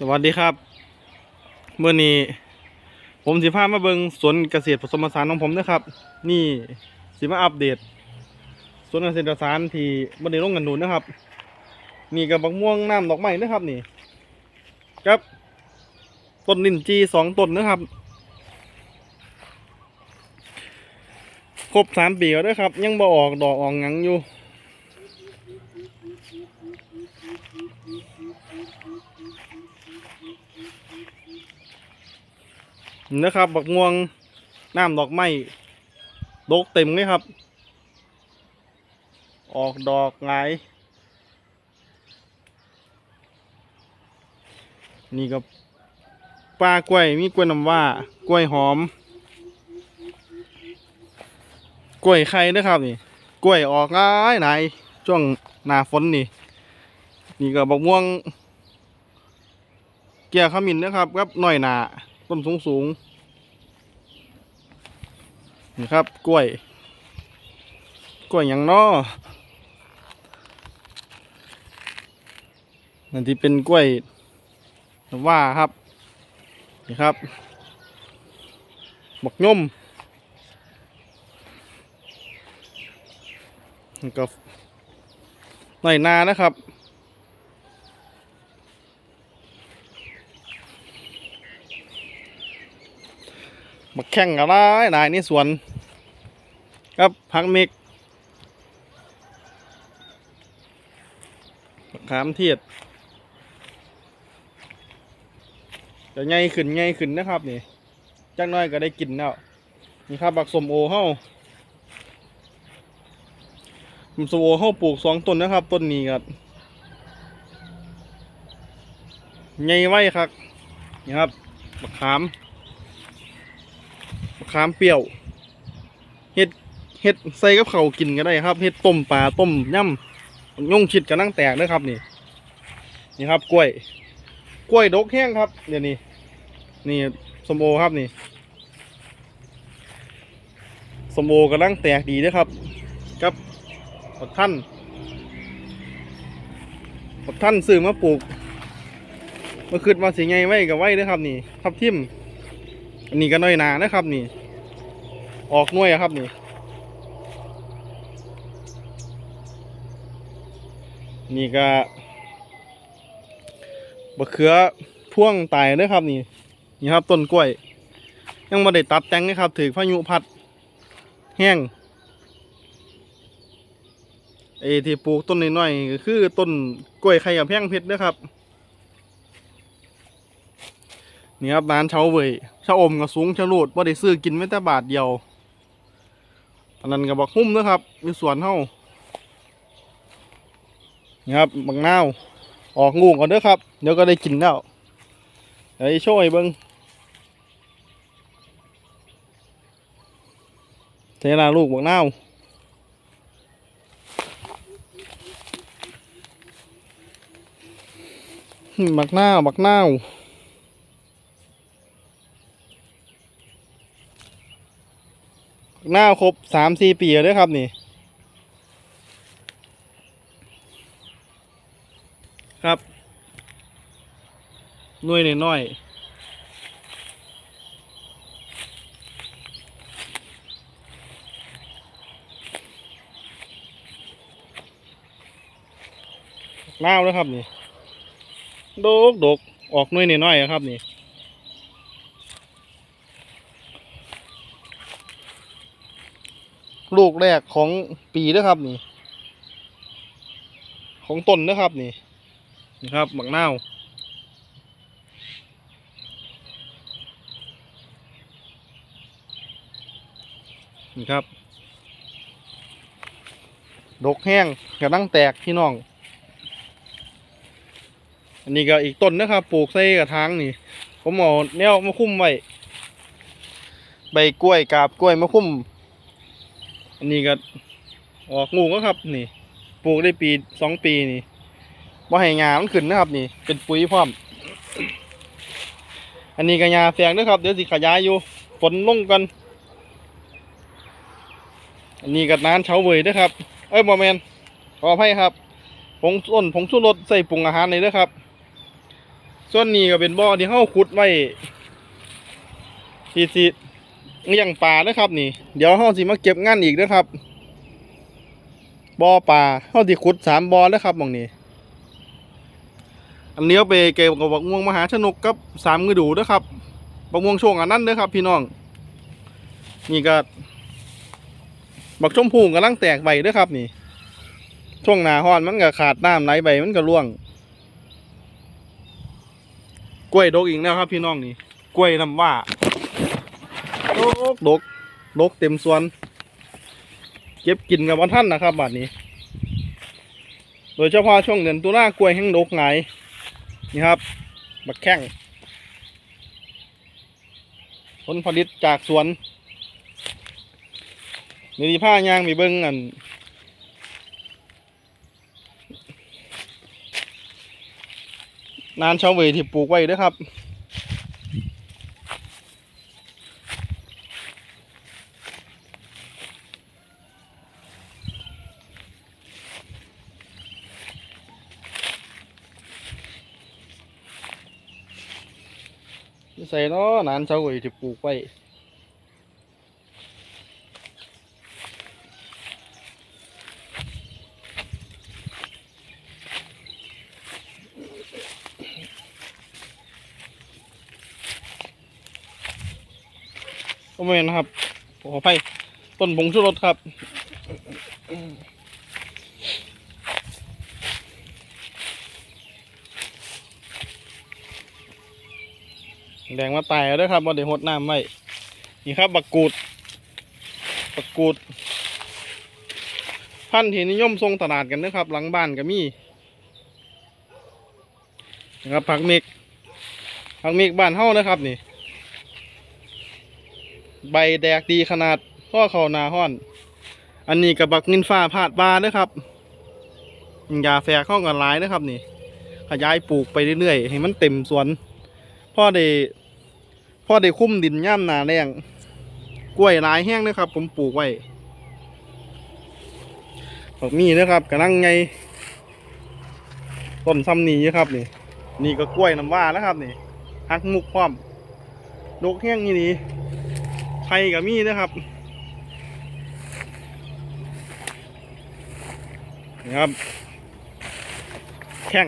สวัสดีครับเมื่อนี้ผมสิพามาเบิงสวนเกษตรผสมผสานของผมนะครับ นี่สิมาอัปเดตสวนเกษตรผสานที่บันไดลงกันหนุนนะครับ นี่กับบักม่วงน้ำดอกไม้นะครับนี่ครับต้นลินจีสองต้นนะครับครบสามปีแล้วเด้วยครับ ยังบ่ออกดอกออกหยังอยู่ นะครับ บักม่วงน้ำดอกไม้ดกเต็มเลยครับ ออกดอกหลายนี่ก็ปลากล้วยมีกล้วยน้ำว่ากล้วยหอม กล้วยไข่นะครับนี่ กล้วยออกหลายหลายช่วงหน้าฝนนี่ นี่ก็บักม่วงเกี่ยขมิ้นนะครับกับหน่อยหนา ต้นสูงสูงนี่ครับกล้วย กล้วยอย่างน้อนั่นที่เป็นกล้วยว่าครับ นี่ครับบักย่มนี่ก็หน่อยนานะครับ บักแข่งอะไรนายนี่สวนครับพักเมกบักขามเทียดจะใหญ่ขึ้นใหญ่ขึ้นนะครับนี่จักน้อยก็ได้กินแล้วนี่ครับบักสมโอเฮาบักสมโอเฮาปลูกสองต้นนะครับต้นนี้ครับใหญ่ไว้ครับนี่ครับบักขาม ขามเปรี้ยว เห็ดเห็ดใส่กับเขากินก็ได้ครับ เห็ดต้มปลาต้มย่ำย่งชิดกับนั่งแตกด้วยครับนี่ นี่ครับกล้วย กล้วยดกแห้งครับเดี๋ยวนี้นี่สมโอครับนี่สมโอกำลังแตกดีด้วยครับกับปักท่านปักท่านซื้อมาปลูกมาขึ้นมาสีไงไว้กับไว้ด้วยครับนี่ทับทิม อันนี้ก็น้อยนานะครับ นี่ ออกน่วยครับนี่ นี่ก็บะเขือพ่วงตายนะครับ นี่ นี่ครับต้นกล้วย ยังไม่ได้ตัดแต่งนะครับถือพายุพัด แห้งไอ้ที่ปลูกต้นน้อยๆก็คือต้นกล้วยไข่กับแพงเพชรนะครับ นี่ครับร้านเชาเว่ยชาอมกับสูงชะลูดว่าได้ซื้อกินไม่แต่บาทเดียวอันนั้นกับบักหุ้มนะครับมีสวนเฮานี่ครับบักนาวออกงูก่อนเด้อครับ เดี๋ยวก็ได้กินแล้วเดี๋ยวโช่วยเบิ้งเทนาลูกบักนาวหึบักนาวบักนาว หน้าครบสามสี่ปีแล้วครับนี่ ครับหน่วยน้อยหน้าวแล้วครับนี่โดกดกออกหน่วยน้อยๆอะครับนี่ ลูกแรกของปีนะครับนี่ ของต้นนะครับนี่นี่ครับบักนาวนี่ครับ ดกแห้งกระดังแตกพี่น้อง อันนี้ก็อีกต้นนะครับ ปลูกใส่กระถางนี่ ผมเอาแนวมาคุ้มไว้ ใบกล้วยกาบกล้วยมาคุ้ม อันนี้ก็ออกงูก็ครับ นี่ปลูกได้ปีสองปีนี่ว่าให้งามันขึ้นนะครับ นี่ เป็นปุ๋ยพร้อม อันนี้ก็ยาแฝงนะครับ เดี๋ยวสิขยายอยู่ฝนลงกัน อันนี้ก็นานเฉาเวยด้วยครับ เอ้ยบอแมนขออภัยครับผงส้นผงชูรสใส่ปรุงอาหารนี่ด้วยครับ ส่วนนี้ก็เป็นบ่อที่เฮาขุดไว้ที่สิ เลี้ยงปลานะครับนี่ เดี๋ยวเฮาสิมาเก็บงานอีกนะครับบ่อปลาเฮาสิขุดสามบ่อแล้วครับมองนี้ อันนี้เอาไปเก็บกับบักม่วงมหาชนกกับสามมือดูนะครับบักม่วงช่วงอันนั้นด้อครับ พี่น้อง นี่ก็บักชมพูกำลังแตกใบด้อครับ นี่ ช่วงหนาฮอนมันก็ขาดน้ำไหลใบมันก็ร่วง กล้วยดกอีกแล้วครับ พี่น้องนี่ กล้วยน้ำว่า กดกดกเต็มสวน เก็บกินกับวันท่านนะครับบัดนี้ โดยเฉพาะช่วงเดือนตุลากล้วยแห้งดกไงนี่ครับบักแข้งผลผลิตจากสวนมีผ้ายางมีเบิ้งอันนานชาวเวยที่ปลูกไว้ด้วยครับ ใส่เนาะนานเชาวเวยที่ปลูกไว้ก็ไม่นะครับขออภัยต้นผงชูรสครับ แดงมาตายแล้วด้วยครับว่าเดี๋ยวหดน้ำไว้นี่ครับบักกูดบักกูด พันธุ์ที่นิยมทรงตลาดกันนะครับ หลังบ้านก็มีนะครับผักเมกผักเมกบ้านเฮ้านะครับนี่ ใบแดกดีขนาดพ่อเขานาห้อน อันนี้กับบักนินฟ้าพาดบาเด้อครับยาแฝกเข้ากันหลายนะครับนี่ขยายปลูกไปเรื่อยๆ ให้มันเต็มสวนพ่อได้ พ่อได้คุ้มดินย่ำนาแรงกล้วยหลายแห้งนะครับ ผมปลูกไว้บักมีนะครับกระนั่งไงต้นซ้ำนี้ครับนี่ นี่ก็กล้วยน้ำว่านะครับนี่หักมุกพร้อมดกแห้งนี่นี่ไทยกับมีนะครับนะครับแข้ง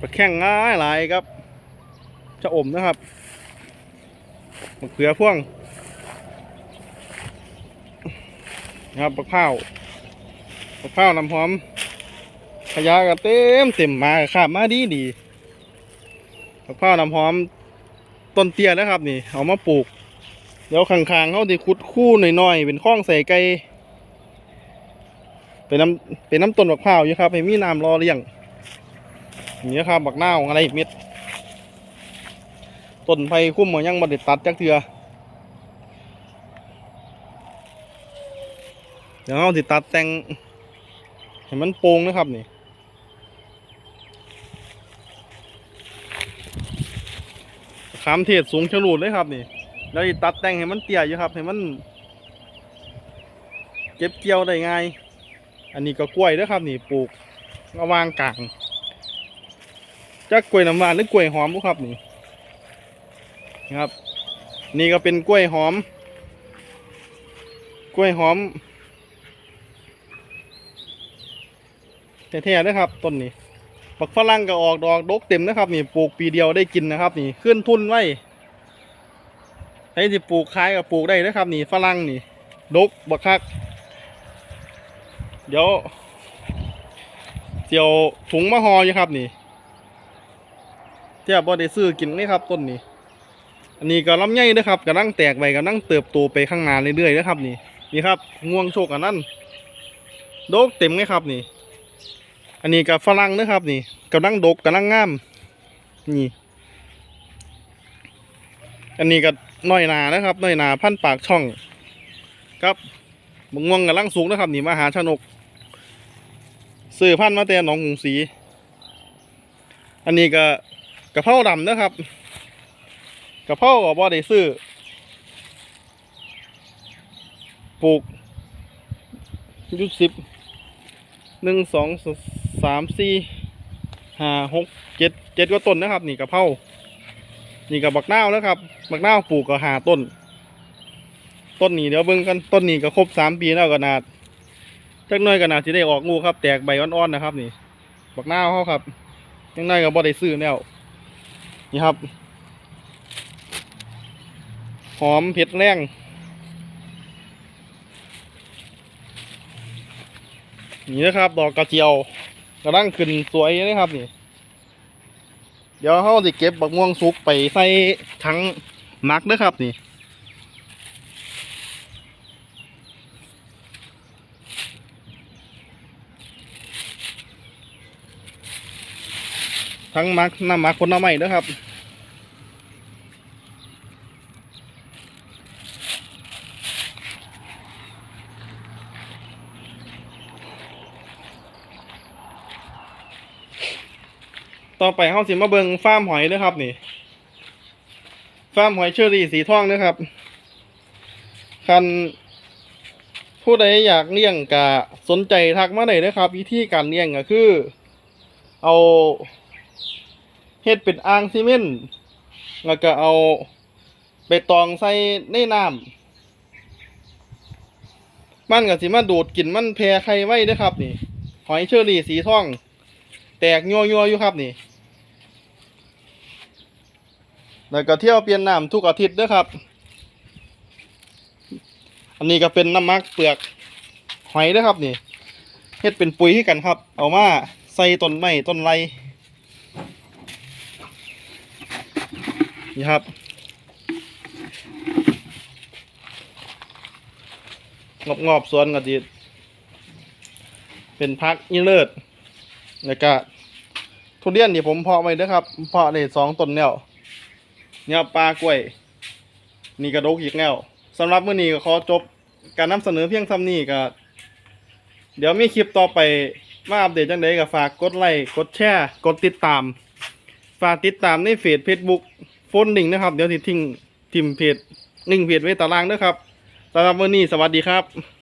ปลาแข้งง่ายหลายครับชะอมนะครับมะเขือพ่วงนะครับปลาข้าวปลาข้าวน้ำหอมขยะก็เต็มเต็มมาขาบมาดีดีมะพร้าวน้ำหอมต้นเตี้ยนะครับ นี่ เอามาปลูก เดี๋ยวข้างๆเขาที่ขุดคู่หน่อยๆเป็นข้องใส่ไก่เป็นน้ำเป็นน้ำต้นมะพร้าวอยู่ครับให้มีน้ำรอเลี้ยง นี่ครับบักหน้าวองอะไรอีกเม็ดต้นไผ่คุ้มมันยังมาเด็ดตัดจักเถือเดี๋ยวเขาติดตัดแต่งให้มันโป่งนะครับนี่ขามเทศสูงฉลูดเลยครับนี่แล้วอีตัดแต่งให้มันเตี้ยอยู่ครับให้มัน เก็บเกี่ยวได้ง่าย อันนี้ก็กล้วยเด้วยครับนี่ปลูกระหวางกลาง จักกล้วยน้ำหวานหรือกล้วยหอมครับนี่นะครับ นี่ก็เป็นกล้วยหอม กล้วยหอมแท้ๆนะครับต้นนี้บักฝรั่งก็ออกดอกดกเต็มนะครับนี่ปลูกปีเดียวได้กินนะครับ นี่ขึ้นทุนไว้ใครที่ปลูกขายก็ปลูกได้นะครับ นี่ฝรั่งนี่ดกบักคัก เดี๋ยวเดี๋ยวถุงมะฮออยู่ครับนี่ ทียบบ่ได้ซื้อกินนี่ครับต้นนี้ อันนี้ก็ลำไยนะครับกำลังแตกใบกำลังเติบโตไปข้างหน้าเรื่อยๆนะครับ นี่นี่ครับง่วงโชคอันนั้นดกเต็มเลยครับนี่ อันนี้กับฝรั่งนะครับ นี่กำลังดกกำลังงาม นี่ อันนี้ก็น้อยนานะครับน้อยนาพันปากช่องครับมะม่วงกำลังสูงนะครับ นี่มหาชนกซื้อพันมาแต่หนองหงสี อันนี้ก็ ระเพราดำนะครับ กระเพราก็บ่ได้ซื้อปลูกยุสิบหนึ่งสองสามสี่ห้าหกเจ็ดเจ็ดก็ต้นนะครับ นี่กะเพรานี่กับบักนาวแล้วครับ บักนาวปลูกก็หาต้น ต้นนี้เดี๋ยวเบิ่งกันต้นนี้ก็ครบสามปีแล้วก็นาดจักน่อยก็นาดสิได้ออกลูครับ แตกใบอ่อนๆนะครับ นี่ บักนาวเขาครับจังน่อยก็บ่ได้ซื้อแล้ว นี่ครับ หอมเผ็ดแรงนี่นะครับดอกกระเจียวกระลั่งขึ้นสวยนะครับนี่ เดี๋ยวเขาจะเก็บบักม่วงสุกไปใส่ถังมักนะครับนี่ ทั้งมักน้ำมักคนน้ำใหม่ด้วยครับต่อไปเขาสิมาเบิงฟาร์มหอยเด้วยครับ นี่ฟาร์มหอยเชอรี่สีทองเด้วยครับ คันผู้ใดอยากเลี้ยงกะสนใจทักมาได้เลยครับ วิธีการเลี้ยงก็คือ เอา ฮ็ดเป็นอ่างซีเมนต์แล้วก็เอาใบตองใส่ในน้ำมันก็สิมาดูดกลิ่นมันแพร่ไข่ไว้เด้อครับ นี่ หอยเชอรี่สีทอง แตกยัวยัวอยู่ครับนี่ แล้วก็เที่ยวเปลี่ยนน้ำทุกอาทิตย์ด้วยครับ อันนี้ก็เป็นน้ำมักเปลือกหอยด้วยครับนี่เฮ็ดเป็นปุ๋ยให้กันครับ เอามาใส่ต้นไม้ต้นไร นี่ครับ งอบงอบๆสวนก็ดีเป็นพักยี่เลิศแล้วก็ทุเรียนนี่ผมเพาะไว้เด้อครับเพาะได้สองต้นแล้วเนี่ยปลากล้วย นี่กระดกอีกแล้วสำหรับมื้อนี้ก็ขอจบการนำเสนอเพียงเท่านี้ก็ เดี๋ยวมีคลิปต่อไปมาอัปเดตจังไดก็ฝากกดไลค์กดแชร์ กดติดตาม ฝากติดตามในเฟซ Facebook โฟนลิงก์นะครับ เดี๋ยวสิทิ้งทิมเพจลิงก์เพจไว้ตารางนะครับสำหรับวันนี้สวัสดีครับ